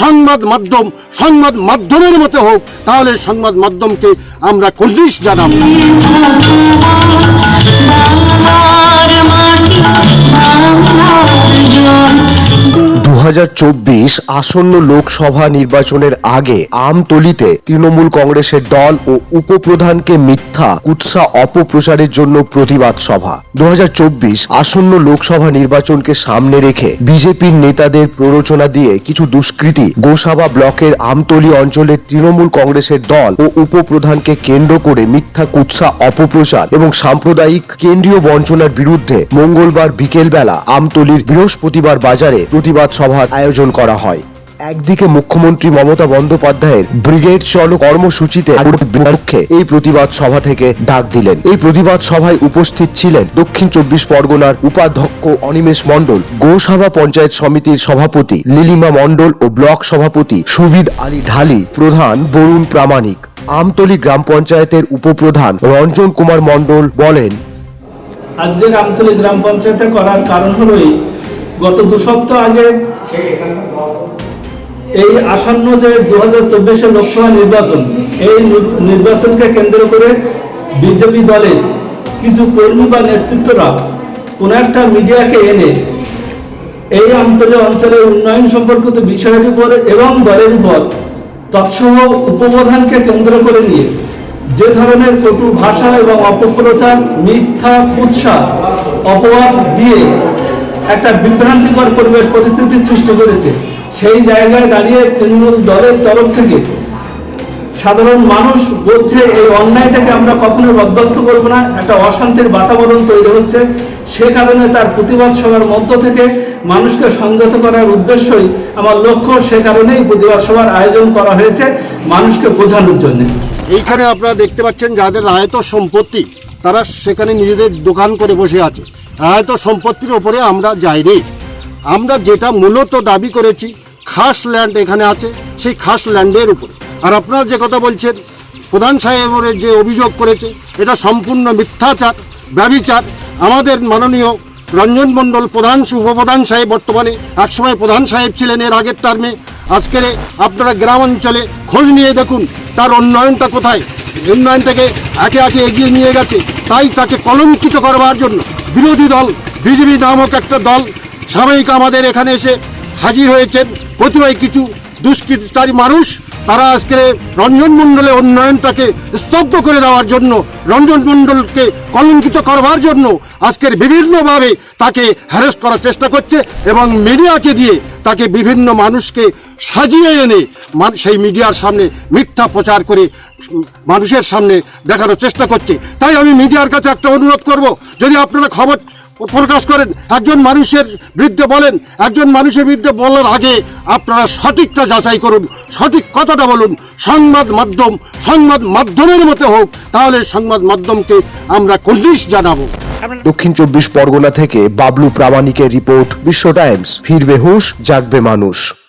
সংবাদ মাধ্যম সংবাদ মাধ্যমের মতো হোক তাহলে সংবাদ মাধ্যমকে আমরা কলিশ জানাব। আসন্ন লোকসভা নির্বাচনের আগে আমতলিতে তৃণমূল কংগ্রেসের দল ও উপপ্রধানকে মিথ্যা, কুৎসা, অপপ্রচারের জন্য প্রতিবাদ সভা। দু আসন্ন লোকসভা নির্বাচনকে সামনে রেখে বিজেপির নেতাদের প্ররোচনা দিয়ে কিছু দুষ্কৃতী গোসাবা ব্লকের আমতলি অঞ্চলের তৃণমূল কংগ্রেসের দল ও উপপ্রধানকে কেন্দ্র করে মিথ্যা, কুৎসা, অপপ্রচার এবং সাম্প্রদায়িক কেন্দ্রীয় বঞ্চনার বিরুদ্ধে মঙ্গলবার বিকেলবেলা আমতলির বৃহস্পতিবার বাজারে প্রতিবাদ সভার আয়োজন করা হয়। একদিকে মুখ্যমন্ত্রী মমতা বন্দ্যোপাধ্যায়ের ব্রিগেড চলো কর্মসূচিতে বিপক্ষে এই প্রতিবাদ সভা থেকে ডাক দিলেন। এই প্রতিবাদ সভায় উপস্থিত ছিলেন দক্ষিণ চব্বিশ পরগনার উপাধ্যক্ষ অনিমেষ মণ্ডল গোসভা পঞ্চায়েত সমিতির সভাপতি লিলিমা মণ্ডল ও ব্লক সভাপতি সুবিদ আলী ঢালি, প্রধান বরুণ প্রামাণিক। আমতলী গ্রাম পঞ্চায়েতের উপপ্রধান রঞ্জন কুমার মণ্ডল বলেন, আজকের আমতলী গ্রাম পঞ্চায়েতে করার কারণ হলো গত দু সপ্তাহ আগে এই আসন্ন যে দু হাজার চব্বিশের লোকসভা নির্বাচন, এই নির্বাচনকে কেন্দ্র করে বিজেপি দলের কিছু কর্মী বা নেতৃত্বরা কোনো একটা মিডিয়াকে এনে এই আমতলী অঞ্চলের উন্নয়ন সম্পর্কিত বিষয়ের উপর এবং দলের উপর তৎসহ উপপ্রধানকে কেন্দ্র করে নিয়ে যে ধরনের কটু ভাষা এবং অপপ্রচার, মিথ্যা কুৎসা, অপবাদ দিয়ে একটা বিভ্রান্তিকর পরিবেশ পরিস্থিতি সৃষ্টি করেছে। সেই জায়গায় দাঁড়িয়ে তৃণমূল দলের তরফ থেকে সাধারণ মানুষ বলছে, এই অন্যায়টাকে আমরা কখনো বরদাস্ত করব না। একটা অশান্তির বাতাবরণ তৈরি হচ্ছে। সে কারণে তার প্রতিবাদ সভার মধ্য থেকে মানুষকে সংযত করার উদ্দেশ্যই আমার লক্ষ্য। সে কারণেই প্রতিবাদ সভার আয়োজন করা হয়েছে মানুষকে বোঝানোর জন্য। এইখানে আপনারা দেখতে পাচ্ছেন যাদের আয়ত সম্পত্তি, তারা সেখানে নিজেদের দোকান করে বসে আছে। আয়ত সম্পত্তির ওপরে আমরা যাইনি। আমরা যেটা মূলত দাবি করেছি, খাস ল্যান্ড এখানে আছে, সেই খাস ল্যান্ডের উপরে। আর আপনারা যে কথা বলছেন, প্রধান সাহেবের যে অভিযোগ করেছে, এটা সম্পূর্ণ মিথ্যাচার ব্যবিচার আমাদের মাননীয় রঞ্জন মণ্ডল, প্রধান উপপ্রধান সাহেব বর্তমানে একসময় প্রধান সাহেব ছিলেন এর আগের টার্মে আজকের আপনারা গ্রাম অঞ্চলে খোঁজ নিয়ে দেখুন, তার উন্নয়নটা কোথায়। উন্নয়নটাকে একে একে এগিয়ে নিয়ে গেছে। তাই তাকে কলঙ্কিত করবার জন্য বিরোধী দল, বিজেপি নামক একটা দল সাময়িক আমাদের এখানে এসে হাজির হয়েছেন। প্রতিবাই কিছু দুষ্কৃতিকারী মানুষ, তারা আজকে রঞ্জন মণ্ডলের উন্নয়নটাকে স্তব্ধ করে দেওয়ার জন্য, রঞ্জন মণ্ডলকে কলঙ্কিত করবার জন্য আজকের বিভিন্নভাবে তাকে হ্যারেস করার চেষ্টা করছে এবং মিডিয়াকে দিয়ে তাকে বিভিন্ন মানুষকে সাজিয়ে এনে সেই মিডিয়ার সামনে মিথ্যা প্রচার করে মানুষের সামনে দেখানোর চেষ্টা করছে। তাই আমি মিডিয়ার কাছে একটা অনুরোধ করব, যদি আপনারা খবর প্রকাশ করেন, একজন মানুষের বিরুদ্ধে বলেন, একজন মানুষের বিরুদ্ধে বলার আগে আপনারা সঠিকটা যাচাই করুন, সঠিক কথাটা বলুন, সংবাদ মাধ্যম, সংবাদ মাধ্যমের মতো হোক, তাহলে সংবাদ মাধ্যমকে আমরা কর্নিশ জানাব। দক্ষিণ চব্বিশ পরগনা থেকে বাবলু প্রামাণিকের রিপোর্ট বিশ্ব টাইমস। ফিরবে হুঁশ জাগবে মানুষ।